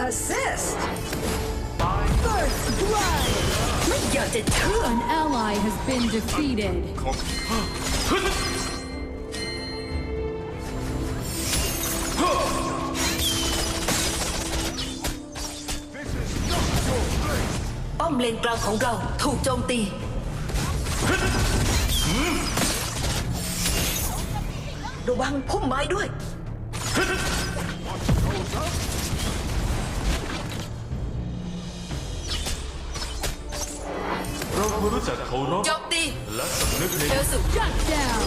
Assist! First blood! An ally has been defeated. Bom lên cao khổng lồ, thủ trông tì. Đồ băng phun mái đuôi. ไม้ด้วยเราควรรู้จักเคารพโจมตีและสำนึกในเจอสุ Shut down!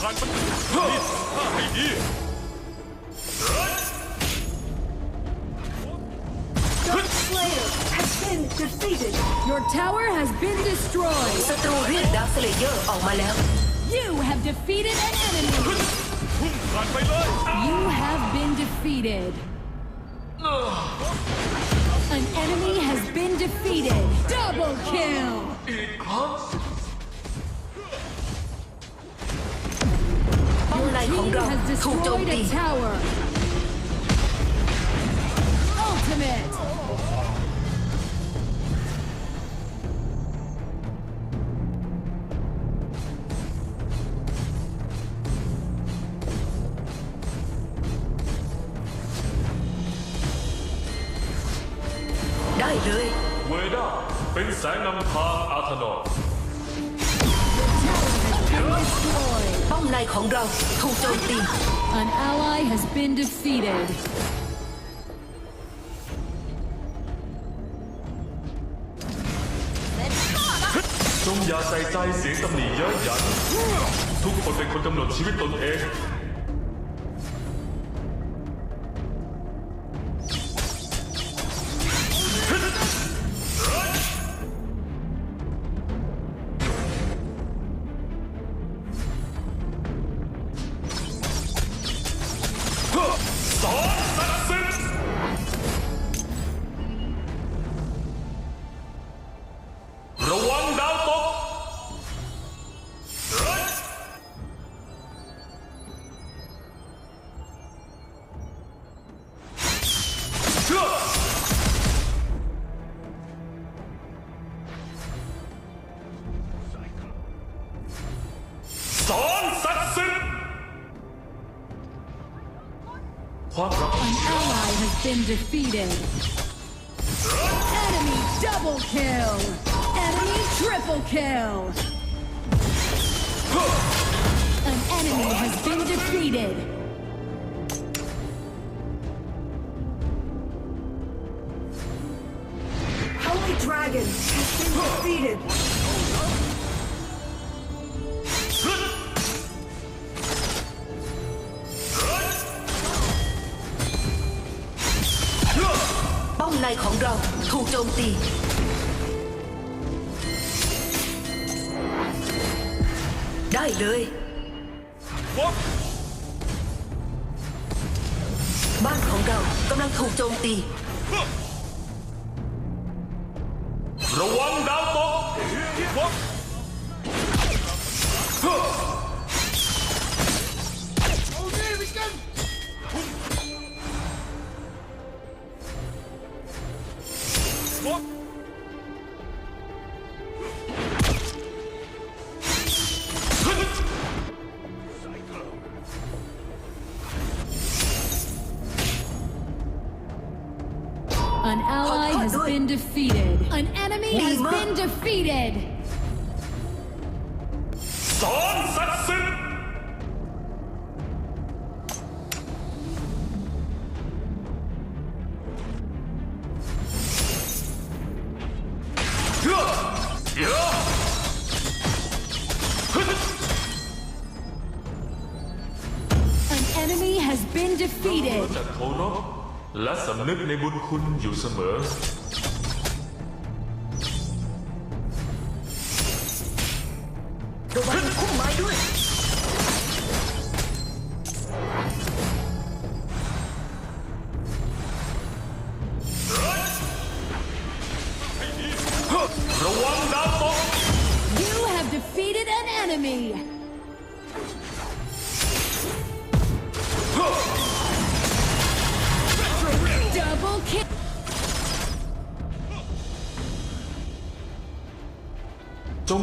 ผ่านมันนี่ข้าให้ดี Slayer has been defeated Your tower has been destroyed. ศัตรูเรียกดาร์คเลเยอร์ออกมาแล้ว You have defeated an enemy. พุ่งผ่านไปเลย You have been defeated. An enemy has been defeated. Double kill. Your team has destroyed a tower. Ultimate. เลย เวด้าเป็นแสงนำทางอาธนอ Destroyed. ป้อมในของเราถูกโจมตี An ally has been defeated. จงอย่าใส่ใจเสียงตำหนิเยอะหยัน ทุกคนเป็นคนกำหนดชีวิตตนเอง 走 An ally has been defeated. Enemy double kill. Enemy triple kill. An enemy has been defeated. Holy Dragon has been defeated มตีได้เลยบ้านของเรากำลังถูกโจมตี has do been it. defeated. An enemy has been defeated. An enemy has been defeated. และสำนึกในบุญคุณอยู่เสมอ You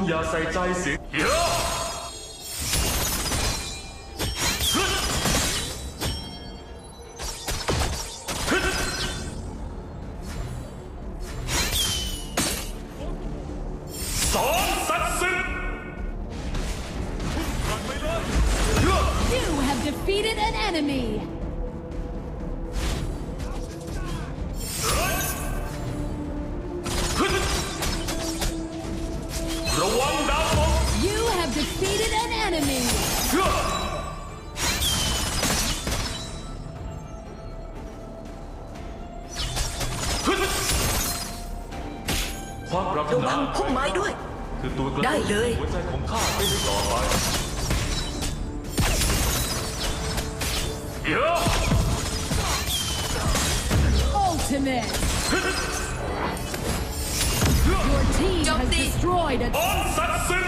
have defeated an enemy! ไม้ด้วย คือตัวกระได้ตุ้นเลย หัวใจของข้าไม่ได้ต่อไปเยอะ Ultimate. Your team has Jump the- destroyed a ออนสัตว์ศึก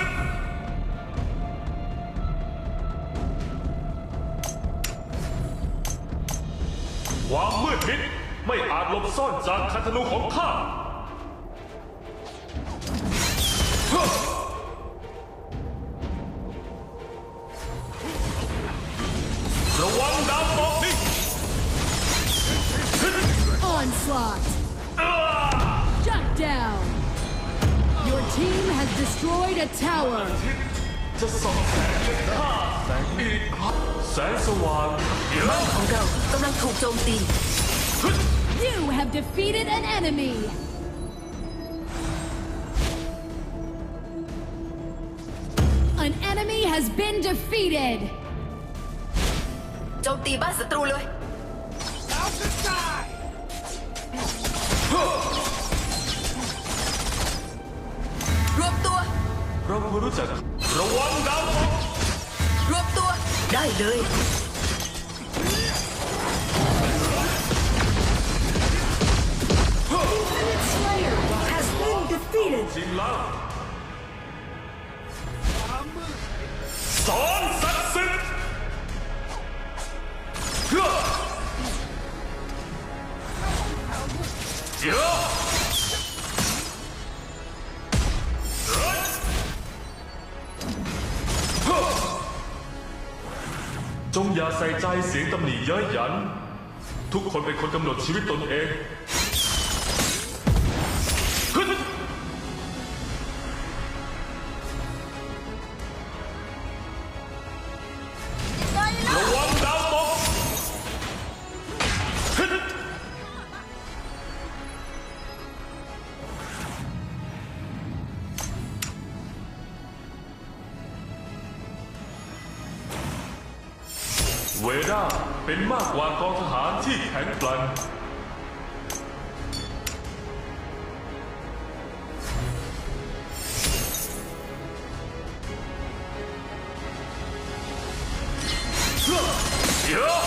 ความมืดมิดไม่อาจหลบซ่อนจากคันธนูของข้า ากำลังถูกโจมตี You have defeated an enemy. An enemy has been defeated. โจมตีบ้านศัตรูเลย ราควรรู้จักระวังดาวตกรวบตัวได้เลย Slayer has been defeated. จริงแล้วสอนสั จงอย่าใส่ใจเสียงตำหนิเย้ยหยัน ทุกคนเป็นคนกำหนดชีวิตตนเอง เวด้าเป็นมากกว่ากองทหารที่แข็งแกร่งเยอะ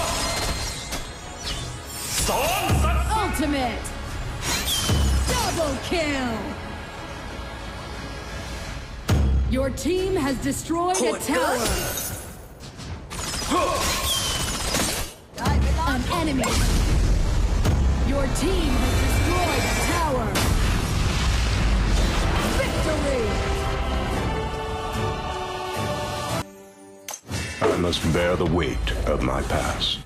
สอนสัตว์ Ultimate. Double kill. Your team has destroyed a Good. tower. Enemy. Your team has destroyed a tower. Victory. I must bear the weight of my past.